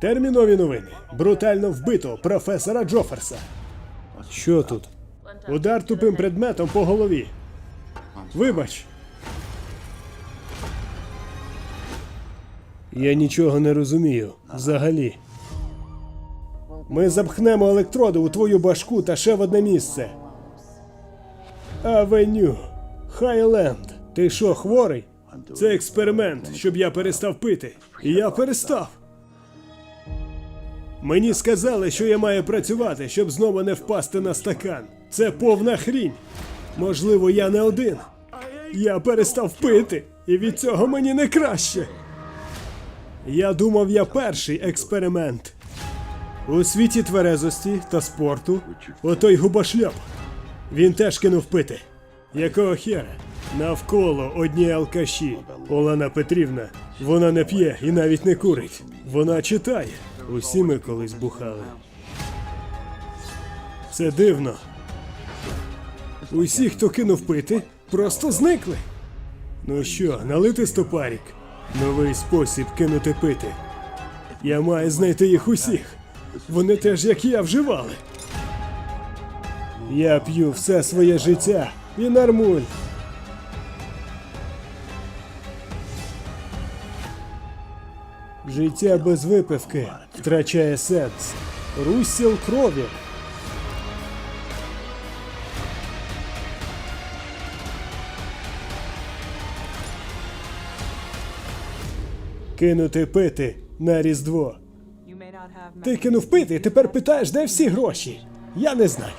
Термінові новини. Брутально вбито професора Джоферса. Що тут? Удар тупим предметом по голові. Вибач. Я нічого не розумію. Взагалі. Ми запхнемо електроди у твою башку та ще в одне місце. Авеню. Хайленд. Ти що, хворий? Це експеримент, щоб я перестав пити. І я перестав. Мені сказали, що я маю працювати, щоб знову не впасти на стакан. Це повна хрінь. Можливо, я не один. Я перестав пити, і від цього мені не краще. Я думав, я перший експеримент. У світі тверезості та спорту отой губошльоп. Він теж кинув пити. Якого хера? Навколо одні алкаші. Олена Петрівна. Вона не п'є і навіть не курить. Вона читає. Усі ми колись бухали. Це дивно. Усі, хто кинув пити, просто зникли. Ну що, налити стопарік? Новий спосіб кинути пити. Я маю знайти їх усіх. Вони теж, як я, вживали. Я п'ю все своє життя і нормуль. Життя без випивки втрачає сенс. Русіл крові. Кинути пити на Різдво. Ти кинув пити, і тепер питаєш, де всі гроші. Я не знаю.